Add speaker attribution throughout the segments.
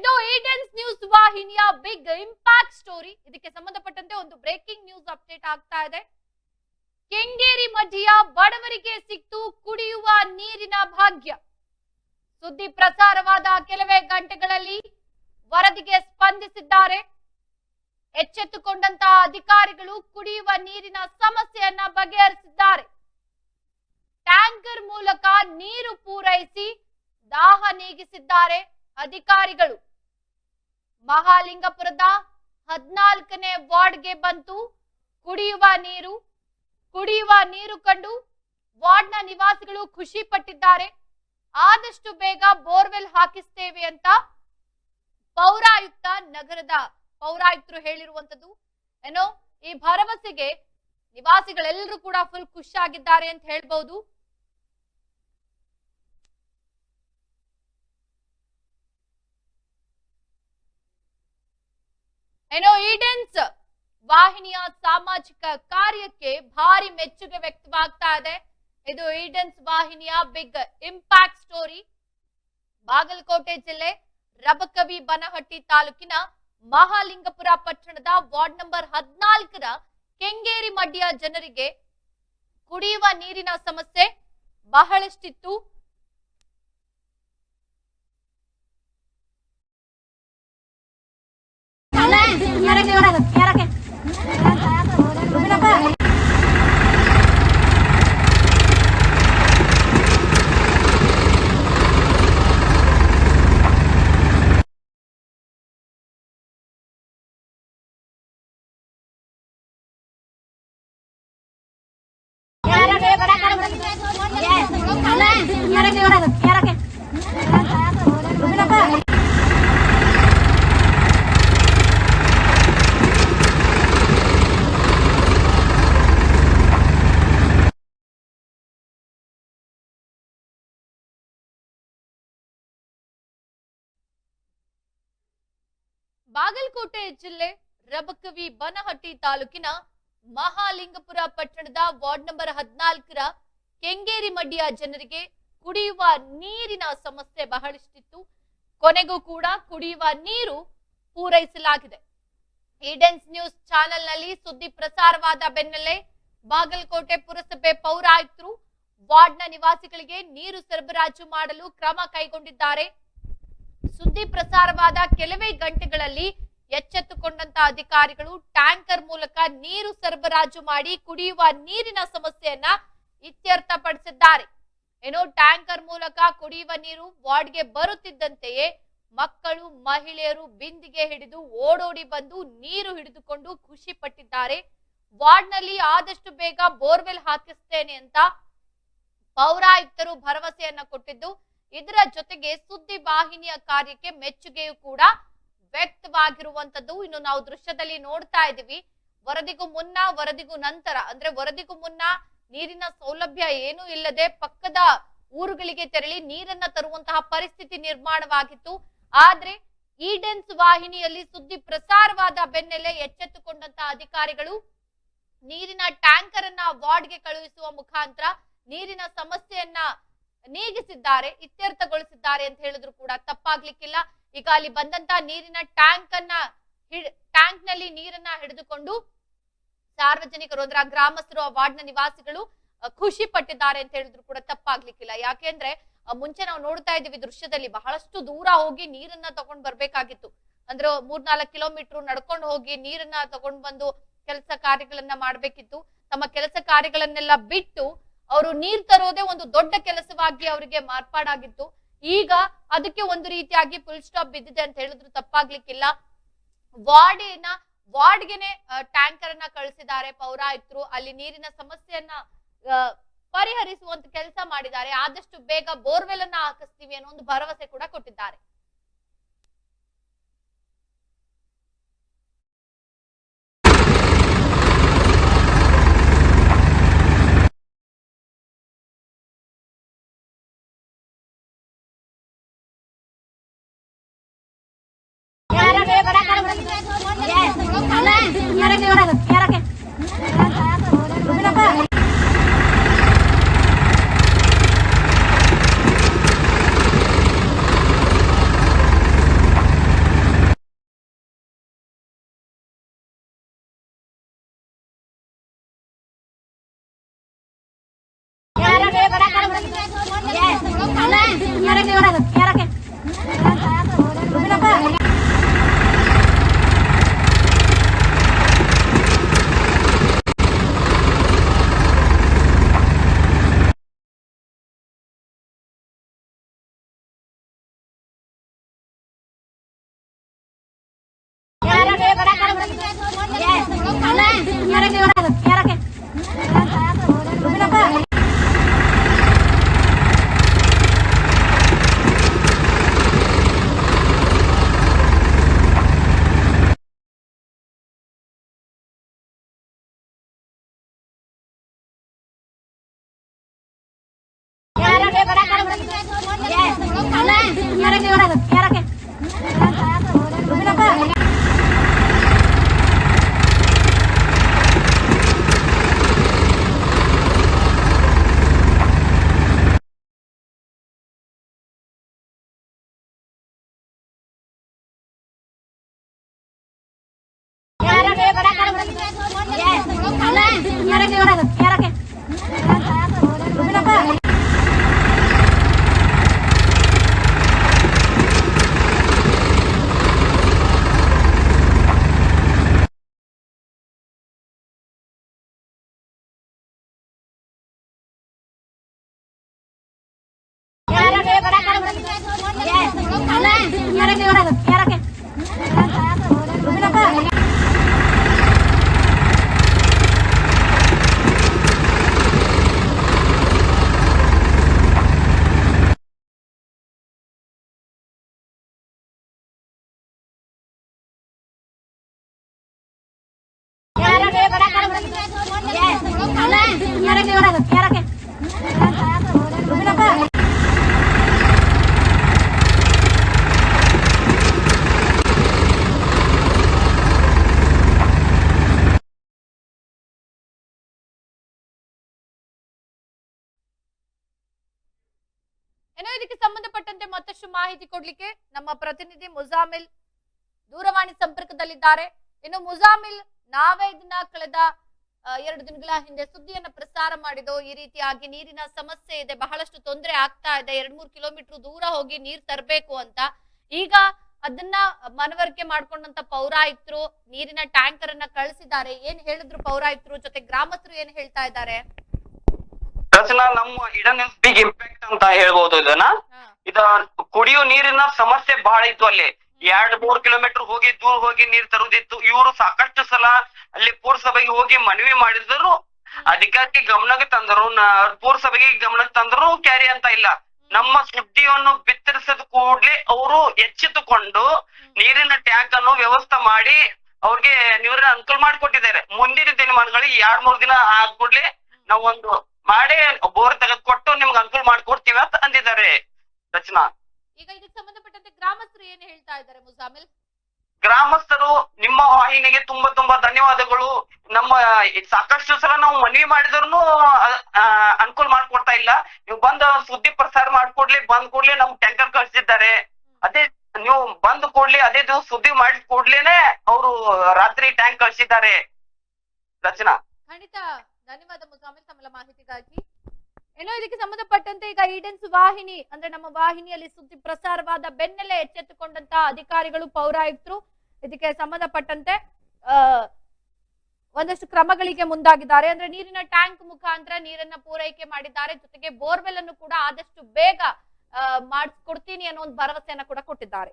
Speaker 1: ಇದು ಈಟೆನ್ಸ್ ನ್ಯೂಸ್ ವಾಹಿನಿಯ ಬಿಗ್ ಇಂಪ್ಯಾಕ್ಟ್ ಸ್ಟೋರಿ ಇದಕ್ಕೆ ಸಂಬಂಧಪಟ್ಟಂತೆ ಒಂದು ಬ್ರೇಕಿಂಗ್ ನ್ಯೂಸ್ ಅಪ್ಡೇಟ್ ಆಗ್ತಾ ಇದೆ. ಕೆಂಗೇರಿ ಮಧ್ಯೆಯ ಬಡವರಿಗೆ ಸಿಕ್ತು ಕುಡಿಯುವ ನೀರಿನ ಭಾಗ್ಯ. ಸುದ್ದಿ ಪ್ರಸಾರವಾದ ಕೆಲವೇ ಗಂಟೆಗಳಲ್ಲಿ ವರದಿಗೆ ಸ್ಪಂದಿಸಿದ್ದಾರೆ. ಎಚ್ಚೆತ್ತುಕೊಂಡಂತಹ ಅಧಿಕಾರಿಗಳು ಕುಡಿಯುವ ನೀರಿನ ಸಮಸ್ಯೆಯನ್ನ ಬಗೆಹರಿಸಿದ್ದಾರೆ. ಟ್ಯಾಂಕರ್ ಮೂಲಕ ನೀರು ಪೂರೈಸಿ ದಾಹ ನೀಗಿಸಿದ್ದಾರೆ ಅಧಿಕಾರಿಗಳು. ಮಹಾಲಿಂಗಪುರದ ಹದ್ನಾಲ್ಕನೇ ವಾರ್ಡ್ಗೆ ಬಂತು ಕುಡಿಯುವ ನೀರು ಕುಡಿಯುವ ನೀರು ಕಂಡು ವಾರ್ಡ್ನ ನಿವಾಸಿಗಳು ಖುಷಿ ಪಟ್ಟಿದ್ದಾರೆ. ಆದಷ್ಟು ಬೇಗ ಬೋರ್ವೆಲ್ ಹಾಕಿಸ್ತೇವೆ ಅಂತ ಪೌರಾಯುಕ್ತ ನಗರದ ಪೌರಾಯುಕ್ತರು ಹೇಳಿರುವಂತದ್ದು ಏನೋ ಈ ಭರವಸೆಗೆ ನಿವಾಸಿಗಳೆಲ್ಲರೂ ಕೂಡ ಫುಲ್ ಖುಷಿಯಾಗಿದ್ದಾರೆ ಅಂತ ಹೇಳ್ಬಹುದು ಏನೋ ಈಡೆನ್ಸ್ ವಾಹಿನಿಯ ಸಾಮಾಜಿಕ ಕಾರ್ಯಕ್ಕೆ ಭಾರಿ ಮೆಚ್ಚುಗೆ ವ್ಯಕ್ತವಾಗ್ತಾ ಇದೆ. ಇದು ಈಡೆನ್ಸ್ ವಾಹಿನಿಯ ಬಿಗ್ ಇಂಪ್ಯಾಕ್ಟ್ ಸ್ಟೋರಿ ಬಾಗಲಕೋಟೆ ಜಿಲ್ಲೆ ರಬಕವಿ ಬನಹಟ್ಟಿ ತಾಲೂಕಿನ ಮಹಾಲಿಂಗಪುರ ಪಟ್ಟಣದ ವಾರ್ಡ್ ನಂಬರ್ ಹದಿನಾಲ್ಕರ ಕೆಂಗೇರಿ ಮಡ್ಡಿಯ ಜನರಿಗೆ ಕುಡಿಯುವ ನೀರಿನ ಸಮಸ್ಯೆ ಬಹಳಷ್ಟಿತ್ತು. naranja dorada. ಬಾಗಲಕೋಟೆ ಜಿಲ್ಲೆ ರಬಕವಿ ಬನಹಟ್ಟಿ ತಾಲೂಕಿನ ಮಹಾಲಿಂಗಪುರ ಪಟ್ಟಣದ ವಾರ್ಡ್ ನಂಬರ್ ಹದಿನಾಲ್ಕರ ಕೆಂಗೇರಿ ಮಡ್ಡಿಯ ಜನರಿಗೆ ಕುಡಿಯುವ ನೀರಿನ ಸಮಸ್ಯೆ ಬಹಳಷ್ಟಿತ್ತು. ಕೊನೆಗೂ ಕೂಡ ಕುಡಿಯುವ ನೀರು ಪೂರೈಸಲಾಗಿದೆ. ಈಡೆನ್ಸ್ ನ್ಯೂಸ್ ಚಾನೆಲ್ನಲ್ಲಿ ಸುದ್ದಿ ಪ್ರಸಾರವಾದ ಬೆನ್ನಲ್ಲೇ ಬಾಗಲಕೋಟೆ ಪುರಸಭೆ ಪೌರಾಯುಕ್ತರು ವಾರ್ಡ್ನ ನಿವಾಸಿಗಳಿಗೆ ನೀರು ಸರಬರಾಜು ಮಾಡಲು ಕ್ರಮ ಕೈಗೊಂಡಿದ್ದಾರೆ. ಸುದ್ದಿ ಪ್ರಸಾರವಾದ ಕೆಲವೇ ಗಂಟೆಗಳಲ್ಲಿ ಎಚ್ಚೆತ್ತುಕೊಂಡಂತ ಅಧಿಕಾರಿಗಳು ಟ್ಯಾಂಕರ್ ಮೂಲಕ ನೀರು ಸರಬರಾಜು ಮಾಡಿ ಕುಡಿಯುವ ನೀರಿನ ಸಮಸ್ಯೆಯನ್ನ ಇತ್ಯರ್ಥಪಡಿಸಿದ್ದಾರೆ. ಏನೋ ಟ್ಯಾಂಕರ್ ಮೂಲಕ ಕುಡಿಯುವ ನೀರು ವಾರ್ಡ್ಗೆ ಬರುತ್ತಿದ್ದಂತೆಯೇ ಮಕ್ಕಳು, ಮಹಿಳೆಯರು ಬಿಂದಿಗೆ ಹಿಡಿದು ಓಡೋಡಿ ಬಂದು ನೀರು ಹಿಡಿದುಕೊಂಡು ಖುಷಿ ಪಟ್ಟಿದ್ದಾರೆ. ವಾರ್ಡ್ನಲ್ಲಿ ಆದಷ್ಟು ಬೇಗ ಬೋರ್ವೆಲ್ ಹಾಕಿಸ್ತೇನೆ ಅಂತ ಪೌರಾಯುಕ್ತರು ಭರವಸೆಯನ್ನ ಕೊಟ್ಟಿದ್ದು ಇದರ ಜೊತೆಗೆ ಸುದ್ದಿ ವಾಹಿನಿಯ ಕಾರ್ಯಕ್ಕೆ ಮೆಚ್ಚುಗೆಯೂ ಕೂಡ ವ್ಯಕ್ತವಾಗಿರುವಂತದ್ದು ಇನ್ನು ನಾವು ದೃಶ್ಯದಲ್ಲಿ ನೋಡ್ತಾ ಇದೀವಿ ವರದಿಗೂ ಮುನ್ನ, ವರದಿಗೂ ನಂತರ, ಅಂದ್ರೆ ವರದಿಗೂ ಮುನ್ನ ನೀರಿನ ಸೌಲಭ್ಯ ಏನೂ ಇಲ್ಲದೆ ಪಕ್ಕದ ಊರುಗಳಿಗೆ ತೆರಳಿ ನೀರನ್ನ ತರುವಂತಹ ಪರಿಸ್ಥಿತಿ ನಿರ್ಮಾಣವಾಗಿತ್ತು. ಆದ್ರೆ ಈಡೆನ್ಸ್ ವಾಹಿನಿಯಲ್ಲಿ ಸುದ್ದಿ ಪ್ರಸಾರವಾದ ಬೆನ್ನಲ್ಲೇ ಎಚ್ಚೆತ್ತುಕೊಂಡಂತಹ ಅಧಿಕಾರಿಗಳು ನೀರಿನ ಟ್ಯಾಂಕರ್ ಅನ್ನ ವಾರ್ಡ್ಗೆ ಕಳುಹಿಸುವ ಮುಖಾಂತರ ನೀರಿನ ಸಮಸ್ಯೆಯನ್ನ ನೀಗಿಸಿದ್ದಾರೆ, ಇತ್ಯರ್ಥಗೊಳಿಸಿದ್ದಾರೆ ಅಂತ ಹೇಳಿದ್ರು ಕೂಡ ತಪ್ಪಾಗ್ಲಿಕ್ಕಿಲ್ಲ. ಈಗ ಅಲ್ಲಿ ಬಂದಂತ ನೀರಿನ ಟ್ಯಾಂಕ್ ಅನ್ನ ಟ್ಯಾಂಕ್ನಲ್ಲಿ ನೀರನ್ನ ಹಿಡಿದುಕೊಂಡು ಸಾರ್ವಜನಿಕರು ಅಂದ್ರೆ ಆ ಗ್ರಾಮಸ್ಥರು, ಆ ವಾರ್ಡ್ನ ನಿವಾಸಿಗಳು ಖುಷಿ ಪಟ್ಟಿದ್ದಾರೆ ಅಂತ ಹೇಳಿದ್ರು ಕೂಡ ತಪ್ಪಾಗ್ಲಿಕ್ಕಿಲ್ಲ. ಯಾಕೆಂದ್ರೆ ಮುಂಚೆ ನಾವು ನೋಡ್ತಾ ಇದೀವಿ ದೃಶ್ಯದಲ್ಲಿ ಬಹಳಷ್ಟು ದೂರ ಹೋಗಿ ನೀರನ್ನ ತಗೊಂಡ್ ಬರ್ಬೇಕಾಗಿತ್ತು. ಅಂದ್ರೆ ಮೂರ್ನಾಲ್ಕು ಕಿಲೋಮೀಟರ್ ನಡ್ಕೊಂಡು ಹೋಗಿ ನೀರನ್ನ ತಗೊಂಡ್ ಬಂದು ಕೆಲಸ ಕಾರ್ಯಗಳನ್ನ ಮಾಡ್ಬೇಕಿತ್ತು. ತಮ್ಮ ಕೆಲಸ ಕಾರ್ಯಗಳನ್ನೆಲ್ಲ ಬಿಟ್ಟು ಅವರು ನೀರ್ ತರೋದೇ ಒಂದು ದೊಡ್ಡ ಕೆಲಸವಾಗಿ ಅವರಿಗೆ ಮಾರ್ಪಾಡಾಗಿತ್ತು. ಈಗ ಅದಕ್ಕೆ ಒಂದು ರೀತಿಯಾಗಿ ಫುಲ್ ಸ್ಟಾಪ್ ಬಿದ್ದಿದೆ ಅಂತ ಹೇಳಿದ್ರು, ತಪ್ಪಾಗ್ಲಿಕ್ಕಿಲ್ಲ. ವಾರ್ಡಿನ, ವಾರ್ಡ್ಗೆನೆ ಟ್ಯಾಂಕರ್ ಅನ್ನ ಕಳಿಸಿದ್ದಾರೆ ಪೌರಾಯುಕ್ತರು. ಅಲ್ಲಿ ನೀರಿನ ಸಮಸ್ಯೆಯನ್ನ ಪರಿಹರಿಸುವಂತ ಕೆಲಸ ಮಾಡಿದ್ದಾರೆ. ಆದಷ್ಟು ಬೇಗ ಬೋರ್ವೆಲ್ ಅನ್ನ ಹಾಕಿಸ್ತೀವಿ ಅನ್ನೋ ಒಂದು ಭರವಸೆ ಕೂಡ ಕೊಟ್ಟಿದ್ದಾರೆ.
Speaker 2: ahora
Speaker 1: señora, qué ಮತ್ತಷ್ಟು ಮಾಹಿತಿ ಕೊಡ್ಲಿಕ್ಕೆ ನಮ್ಮ ಪ್ರತಿನಿಧಿ ಮುಜಾಮಿಲ್ ದೂರವಾಣಿ ಸಂಪರ್ಕದಲ್ಲಿದ್ದಾರೆ. ಇನ್ನು ಮುಜಾಮಿಲ್ ನಾವೇ ದಿನ ಕಳೆದ ಎರಡು ದಿನಗಳ ಹಿಂದೆ ಸುದ್ದಿಯನ್ನ ಪ್ರಸಾರ ಮಾಡಿದ್ದು ಈ ರೀತಿಯಾಗಿ ನೀರಿನ ಸಮಸ್ಯೆ ಇದೆ ಬಹಳಷ್ಟು ತೊಂದರೆ ಆಗ್ತಾ ಇದೆ ಎರಡ್ ಮೂರ್ ಕಿಲೋಮೀಟರ್ ದೂರ ಹೋಗಿ ನೀರ್ ತರಬೇಕು ಅಂತ. ಈಗ ಅದನ್ನ ಮನವರಿಕೆ ಮಾಡ್ಕೊಂಡಂತ ಪೌರಾಯುಕ್ತರು ನೀರಿನ ಟ್ಯಾಂಕರ್ ಅನ್ನ ಕಳಿಸಿದ್ದಾರೆ. ಏನ್ ಹೇಳಿದ್ರು ಪೌರಾಯುಕ್ತರು ಜೊತೆ ಗ್ರಾಮಸ್ಥರು ಏನ್ ಹೇಳ್ತಾ ಇದ್ದಾರೆ?
Speaker 2: ರಚನಾ ನಮ್ಮ ಇಡನ್ ಬಿಗ್ ಇಂಪ್ಯಾಕ್ಟ್ ಅಂತ ಹೇಳ್ಬೋದು ಇದನ್ನ. ಇದ ಕುಡಿಯೋ ನೀರಿನ ಸಮಸ್ಯೆ ಬಹಳ ಇತ್ತು ಅಲ್ಲಿ. ಎರಡ್ ಮೂರ್ ಕಿಲೋಮೀಟರ್ ಹೋಗಿ ದೂರ ಹೋಗಿ ನೀರ್ ತರುದಿತ್ತು. ಇವರು ಸಾಕಷ್ಟು ಸಲ ಅಲ್ಲಿ ಪುರಸಭೆಗೆ ಹೋಗಿ ಮನವಿ ಮಾಡಿದ್ರು. ಅಧಿಕಾರಕ್ಕೆ ಗಮನಕ್ಕೆ ತಂದರು. ಪುರಸಭೆಗೆ ಗಮನಕ್ಕೆ ತಂದ್ರು, ಕ್ಯಾರಿ ಅಂತ ಇಲ್ಲ. ನಮ್ಮ ಸುದ್ದಿಯನ್ನು ಬಿತ್ತರಿಸಿದ ಕೂಡ್ಲೆ ಅವರು ಎಚ್ಚೆತ್ತುಕೊಂಡು ನೀರಿನ ಟ್ಯಾಂಕ್ ಅನ್ನು ವ್ಯವಸ್ಥೆ ಮಾಡಿ ಅವ್ರಿಗೆ ನೀರಿನ ಅನುಕೂಲ ಮಾಡಿಕೊಟ್ಟಿದ್ದಾರೆ. ಮುಂದಿನ ದಿನಮಾನಗಳಿಗೆ ಎರಡ್ ಮೂರ್ ದಿನ ಆದ್ಕೂಡ್ಲೆ ನಾವೊಂದು ಮಾಡಿ ಬೋರ್ ತೆಗೆದುಕೊಟ್ಟು ನಿಮ್ಗೆ ಅನುಕೂಲ ಮಾಡ್ಕೊಡ್ತೀವಿ ಅಂತ ಅಂದಿದ್ದಾರೆ. ರಚನಾ.
Speaker 1: ಈಗ ಇದಕ್ಕೆ ಸಂಬಂಧಪಟ್ಟಂತೆ ಗ್ರಾಮಸ್ಥರು ಏನು ಹೇಳ್ತಾ ಇದ್ದಾರೆ ಮುಜಾಮಿಲ್?
Speaker 2: ಗ್ರಾಮಸ್ಥರು ನಿಮ್ಮ ವಾಹಿನಿಗೆ ತುಂಬಾ ತುಂಬಾ ಧನ್ಯವಾದಗಳು. ನಮ್ಮ ಸಾಕಷ್ಟು ಸಲ ನಾವು ಮನವಿ ಮಾಡಿದ್ರು ಅನುಕೂಲ ಮಾಡ್ಕೊಡ್ತಾ ಇಲ್ಲ. ನೀವು ಬಂದ ಸುದ್ದಿ ಪ್ರಸಾರ ಮಾಡ್ಕೊಡ್ಲಿ ಬಂದ್ ಕೂಡ್ಲೆ ನಮ್ ಟ್ಯಾಂಕರ್ ಕಳ್ಸಿದ್ದಾರೆ. ಅದೇ ನೀವು ಬಂದ್ ಕೂಡ್ಲಿ ಅದೇ ದಿವಸ ಸುದ್ದಿ ಮಾಡಿ ಕೂಡ್ಲೇನೆ ಅವರು ರಾತ್ರಿ ಟ್ಯಾಂಕ್ ಕಳ್ಸಿದ್ದಾರೆ. ರಚನಾ.
Speaker 1: ಖಂಡಿತ ಧನ್ಯವಾದ ಮುಜಾಮಿಲ್ ತಮ್ಮ ಮಾಹಿತಿಗಾಗಿ. ಏನೋ ಇದಕ್ಕೆ ಸಂಬಂಧಪಟ್ಟಂತೆ ಈಗ ಈಡೆನ್ಸ್ ವಾಹಿನಿ, ಅಂದ್ರೆ ನಮ್ಮ ವಾಹಿನಿಯಲ್ಲಿ ಸುದ್ದಿ ಪ್ರಸಾರವಾದ ಬೆನ್ನಲ್ಲೇ ಎಚ್ಚೆತ್ತುಕೊಂಡಂತ ಅಧಿಕಾರಿಗಳು, ಪೌರಾಯುಕ್ತರು ಇದಕ್ಕೆ ಸಂಬಂಧಪಟ್ಟಂತೆ ಒಂದಷ್ಟು ಕ್ರಮಗಳಿಗೆ ಮುಂದಾಗಿದ್ದಾರೆ. ಅಂದ್ರೆ ನೀರಿನ ಟ್ಯಾಂಕ್ ಮುಖಾಂತರ ನೀರನ್ನ ಪೂರೈಕೆ ಮಾಡಿದ್ದಾರೆ. ಜೊತೆಗೆ ಬೋರ್ವೆಲ್ ಅನ್ನು ಕೂಡ ಆದಷ್ಟು ಬೇಗ ಮಾಡಿಸ್ಕೊಡ್ತೀನಿ ಅನ್ನೋ ಒಂದು ಭರವಸೆಯನ್ನ ಕೂಡ ಕೊಟ್ಟಿದ್ದಾರೆ.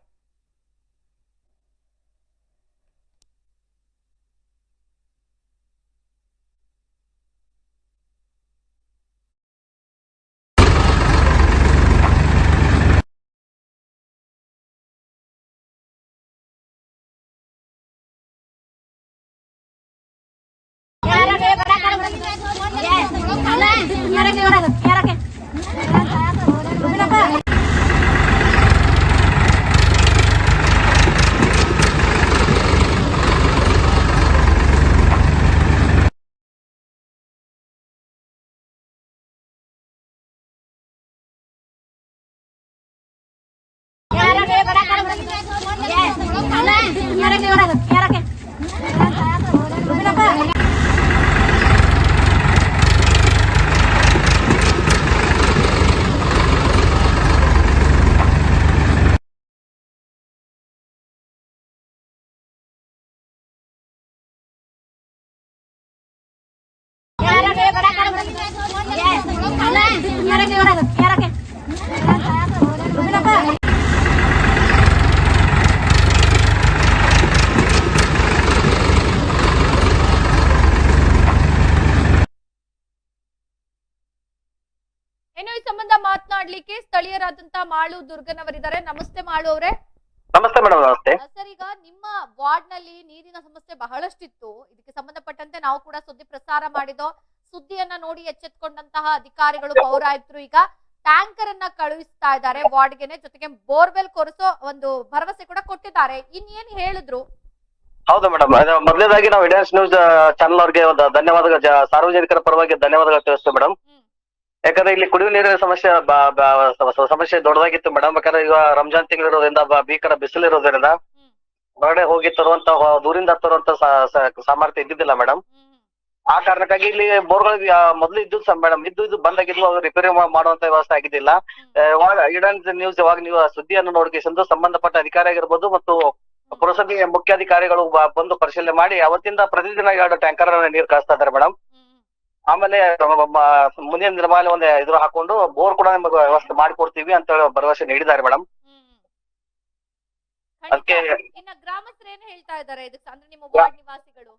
Speaker 1: ಮಾತನಾಡ್ಲಿಕ್ಕೆ ಸ್ಥಳೀಯರಾದಂತ ಮಾಳು ದುರ್ಗನವರಿದ್ದಾರೆ ನಮಸ್ತೆ ಮಾಳು ಅವರೇ.
Speaker 2: ನಮಸ್ತೆ ಮೇಡಮ್ ನಮಸ್ತೆ.
Speaker 1: ಸರ್ ಈಗ ನಿಮ್ಮ ವಾರ್ಡ್ನಲ್ಲಿ ನೀರಿನ ಸಮಸ್ಯೆ ಬಹಳಷ್ಟಿತ್ತು. ಇದಕ್ಕೆ ಸಂಬಂಧಪಟ್ಟಂತೆ ನಾವು ಕೂಡ ಸುದ್ದಿ ಪ್ರಸಾರ ಮಾಡಿದೋ ಸುದ್ದಿಯನ್ನ ನೋಡಿ ಎಚ್ಚೆತ್ಕೊಂಡಂತಹ ಅಧಿಕಾರಿಗಳು ಪೌರಾಯುಕ್ತರು ಈಗ ಟ್ಯಾಂಕರ್ ಅನ್ನ ಕಳುಹಿಸ್ತಾ ಇದ್ದಾರೆ. ವಾರ್ಡ್ಗೆನೆ ಜೊತೆಗೆ ಬೋರ್ವೆಲ್ ಕೊರೆಸೋ ಒಂದು ಭರವಸೆ ಕೂಡ ಕೊಟ್ಟಿದ್ದಾರೆ. ಇನ್ನೇನ್ ಹೇಳಿದ್ರು?
Speaker 2: ಹೌದು ಮೇಡಮ್ ಮೊದಲೇದಾಗಿ ನಾವು ಇಂಡಿಯನ್ಸ್ ನ್ಯೂಸ್ ಚಾನಲ್ ಅವ್ರಿಗೆ ಒಂದು ಧನ್ಯವಾದಗಳು. ಸಾರ್ವಜನಿಕರ ಪರವಾಗಿ ಧನ್ಯವಾದಗಳು ತಿಳಿಸ್ತೇವೆ ಮೇಡಮ್. ಯಾಕಂದ್ರೆ ಇಲ್ಲಿ ಕುಡಿಯುವ ನೀರಿನ ಸಮಸ್ಯೆ ಸಮಸ್ಯೆ ದೊಡ್ಡದಾಗಿತ್ತು ಮೇಡಮ್ ಯಾಕಂದ್ರೆ ಈಗ ರಂಜಾನ್ ತಿಂಗಳಿರೋದ್ರಿಂದ ಬೀಕಡ ಭೀಕರ ಬಿಸಿಲಿರೋದ್ರಿಂದ. ಹೊರಗಡೆ ಹೋಗಿ ತರುವಂತ ದೂರಿಂದ ತರುವಂತ ಸಾಮರ್ಥ್ಯ ಇದ್ದಿದ್ದಿಲ್ಲ ಮೇಡಮ್ ಆ ಕಾರಣಕ್ಕಾಗಿ ಇಲ್ಲಿ ಬೋರ್ಗಳು ಮೊದಲು ಇದ್ದು ಮೇಡಮ್ ಇದ್ದು ಇದು ಬಂದಾಗಿದ್ವು ಅವ್ರು ರಿಪೇರಿ ಮಾಡುವಂತ ವ್ಯವಸ್ಥೆ ಆಗಿದ್ದಿಲ್ಲ. ನ್ಯೂಸ್ ಯಾವಾಗ ನೀವು ಸುದ್ದಿಯನ್ನು ಸಂದು ಸಂಬಂಧಪಟ್ಟ ಅಧಿಕಾರಿ ಆಗಿರ್ಬೋದು ಮತ್ತು ಪುರಸಭೆಯ ಮುಖ್ಯಾಧಿಕಾರಿಗಳು ಬಂದು ಪರಿಶೀಲನೆ ಮಾಡಿ ಅವತ್ತಿಂದ ಪ್ರತಿದಿನ ಎರಡು ಟ್ಯಾಂಕರ್ ನೀರು ಕಳಿಸ್ತಾ ಇದಾರೆ ಮೇಡಮ್ ಆಮೇಲೆ ಮುಂದಿನ ದಿನಮಾಲೆ ಒಂದು ಇದ್ರ ಹಾಕೊಂಡು ಬೋರ್ ಕೂಡ ನಿಮಗೆ ವ್ಯವಸ್ಥೆ ಮಾಡಿಕೊಡ್ತೀವಿ ಅಂತ ಹೇಳಿ ಭರವಸೆ ನೀಡಿದ್ದಾರೆ ಮೇಡಮ್. ಅದಕ್ಕೆ
Speaker 1: ಇನ್ನ ಗ್ರಾಮಸ್ಥರು ಏನ್ ಹೇಳ್ತಾ ಇದ್ದಾರೆ ಇದಕ್ಕೆ? ಅಂದ್ರೆ ನಿಮ್ಮ ವಾರ್ಡ್ ನಿವಾಸಿಗಳು.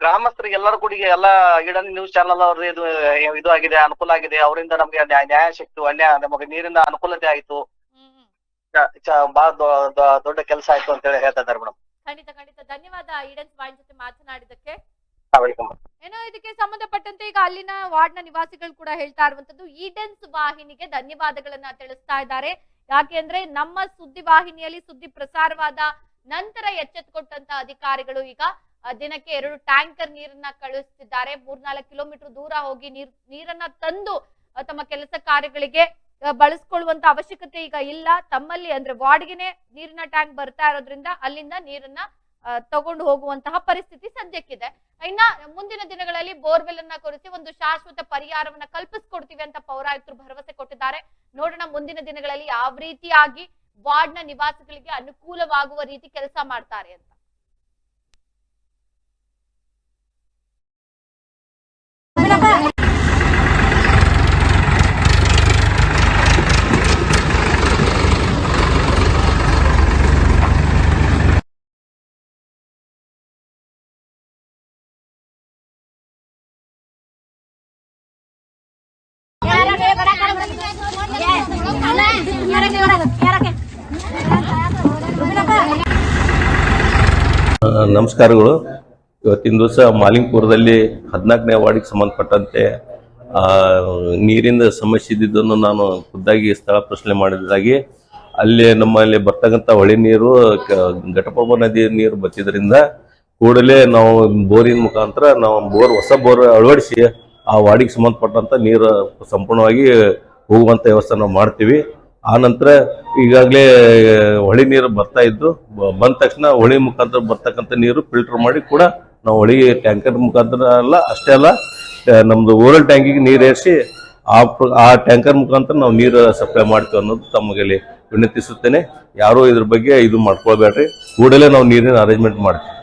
Speaker 2: ಗ್ರಾಮಸ್ಥರಿಗೆ ಎಲ್ಲರೂ ಕೂಡ ಎಲ್ಲ ಇಡನ್ ನ್ಯೂಸ್ ಚಾನಲ್ ಅವ್ರದ್ದು ಇದು ಇದು ಆಗಿದೆ ಅನುಕೂಲ ಆಗಿದೆ. ಅವರಿಂದ ನಮಗೆ ನ್ಯಾಯ ಸಿಕ್ತು. ಅನ್ಯಾಯ ನಮಗೆ ನೀರಿನ ಅನುಕೂಲತೆ ಆಯ್ತು. ಬಹಳ ದೊಡ್ಡ ಕೆಲಸ ಆಯ್ತು ಅಂತ ಹೇಳಿ ಹೇಳ್ತಾ ಇದ್ದಾರೆ ಮೇಡಮ್
Speaker 1: ಖಂಡಿತ ಖಂಡಿತ. ಧನ್ಯವಾದ. ಈಡನ್ ವಾಣಿ ಜೊತೆ ಮಾತನಾಡಿದಕ್ಕೆ ಏನೋ ಇದಕ್ಕೆ ಸಂಬಂಧಪಟ್ಟಂತೆ ಈಗ ಅಲ್ಲಿನ ವಾರ್ಡ್ನ ನಿವಾಸಿಗಳು ಕೂಡ ಹೇಳ್ತಾ ಇರುವಂತದ್ದು ಈಡೆನ್ಸ್ ವಾಹಿನಿಗೆ ಧನ್ಯವಾದಗಳನ್ನ ತಿಳಿಸ್ತಾ ಇದ್ದಾರೆ. ಯಾಕೆ ಅಂದ್ರೆ ನಮ್ಮ ಸುದ್ದಿ ವಾಹಿನಿಯಲ್ಲಿ ಸುದ್ದಿ ಪ್ರಸಾರವಾದ ನಂತರ ಎಚ್ಚೆತ್ತುಕೊಟ್ಟಂತ ಅಧಿಕಾರಿಗಳು ಈಗ ದಿನಕ್ಕೆ ಎರಡು ಟ್ಯಾಂಕರ್ ನೀರನ್ನ ಕಳುಹಿಸುತ್ತಿದ್ದಾರೆ ಮೂರ್ನಾಲ್ಕು ಕಿಲೋಮೀಟರ್ ದೂರ ಹೋಗಿ ನೀರ್, ನೀರನ್ನ ತಂದು ತಮ್ಮ ಕೆಲಸ ಕಾರ್ಯಗಳಿಗೆ ಬಳಸ್ಕೊಳ್ಳುವಂತ ಅವಶ್ಯಕತೆ ಈಗ ಇಲ್ಲ. ತಮ್ಮಲ್ಲಿ ಅಂದ್ರೆ ವಾರ್ಡ್ಗೆನೆ ನೀರಿನ ಟ್ಯಾಂಕ್ ಬರ್ತಾ ಇರೋದ್ರಿಂದ ಅಲ್ಲಿಂದ ನೀರನ್ನ ತಗೊಂಡು ಹೋಗುವಂತಹ ಪರಿಸ್ಥಿತಿ ಸದ್ಯಕ್ಕಿದೆ. ಇನ್ನ ಮುಂದಿನ ದಿನಗಳಲ್ಲಿ ಬೋರ್ವೆಲ್ ಅನ್ನ ಕೊರೆಸಿ ಒಂದು ಶಾಶ್ವತ ಪರಿಹಾರವನ್ನ ಕಲ್ಪಿಸ್ಕೊಡ್ತೀವಿ ಅಂತ ಪೌರಾಯುಕ್ತರು ಭರವಸೆ ಕೊಟ್ಟಿದ್ದಾರೆ. ನೋಡೋಣ ಮುಂದಿನ ದಿನಗಳಲ್ಲಿ ಯಾವ ರೀತಿಯಾಗಿ ವಾರ್ಡ್ನ ನಿವಾಸಿಗಳಿಗೆ ಅನುಕೂಲವಾಗುವ ರೀತಿ ಕೆಲಸ ಮಾಡ್ತಾರೆ ಅಂತ.
Speaker 3: ನಮಸ್ಕಾರಗಳು. ಇವತ್ತಿನ ದಿವಸ ಮಾಲಿಂಗ್ಪುರದಲ್ಲಿ ಹದಿನಾಲ್ಕನೇ ವಾರ್ಡಿಗೆ ಸಂಬಂಧಪಟ್ಟಂತೆ ಆ, ನೀರಿನ ಸಮಸ್ಯೆ ಇದ್ದಿದ್ದನ್ನು ನಾನು ಖುದ್ದಾಗಿ ಸ್ಥಳ ಪ್ರಶ್ನೆ ಮಾಡಿದಾಗಿ ಅಲ್ಲಿ ನಮ್ಮಲ್ಲಿ ಬರ್ತಕ್ಕಂಥ ಹೊಳೆ ನೀರು ಘಟಪ್ರಭಾ ನದಿ ನೀರು ಬತ್ತಿದ್ರಿಂದ ಕೂಡಲೇ ನಾವು ಬೋರಿನ ಮುಖಾಂತರ ನಾವು ಬೋರ್ ಹೊಸ ಬೋರ್ ಅಳವಡಿಸಿ ಆ ವಾರ್ಡಿಗೆ ಸಂಬಂಧಪಟ್ಟಂತ ನೀರು ಸಂಪೂರ್ಣವಾಗಿ ಹೋಗುವಂತ ವ್ಯವಸ್ಥೆ ನಾವು ಮಾಡ್ತೀವಿ. ಆ ನಂತರ ಈಗಾಗಲೇ ಹೊಳಿ ನೀರು ಬರ್ತಾ ಇದ್ದು ಬಂದ ತಕ್ಷಣ ಹೊಳಿ ಮುಖಾಂತರ ಬರ್ತಕ್ಕಂಥ ನೀರು ಫಿಲ್ಟರ್ ಮಾಡಿ ಕೂಡ ನಾವು ಹೊಳಿ ಟ್ಯಾಂಕರ್ ಮುಖಾಂತರ ಅಲ್ಲ, ಅಷ್ಟೇ ಅಲ್ಲ ನಮ್ದು ಓರಲ್ ಟ್ಯಾಂಕಿಗೆ ನೀರು ಏರಿಸಿ ಆ ಆ ಟ್ಯಾಂಕರ್ ಮುಖಾಂತರ ನಾವು ನೀರು ಸಪ್ಲೈ ಮಾಡ್ತೀವಿ ಅನ್ನೋದು ತಮಗೆ ವಿನಂತಿಸುತ್ತೇನೆ. ಯಾರೂ ಇದ್ರ ಬಗ್ಗೆ ಇದು ಮಾಡ್ಕೊಳ್ಬೇಡ್ರಿ. ಕೂಡಲೇ ನಾವು ನೀರಿನ ಅರೇಂಜ್ಮೆಂಟ್ ಮಾಡ್ತೀವಿ.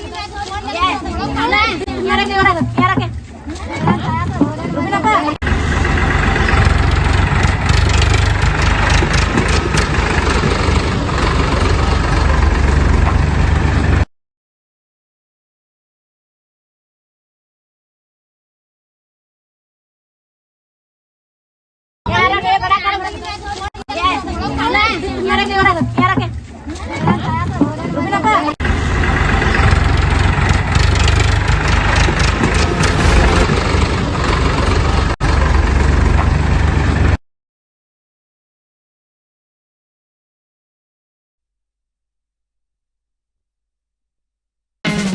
Speaker 4: 你里面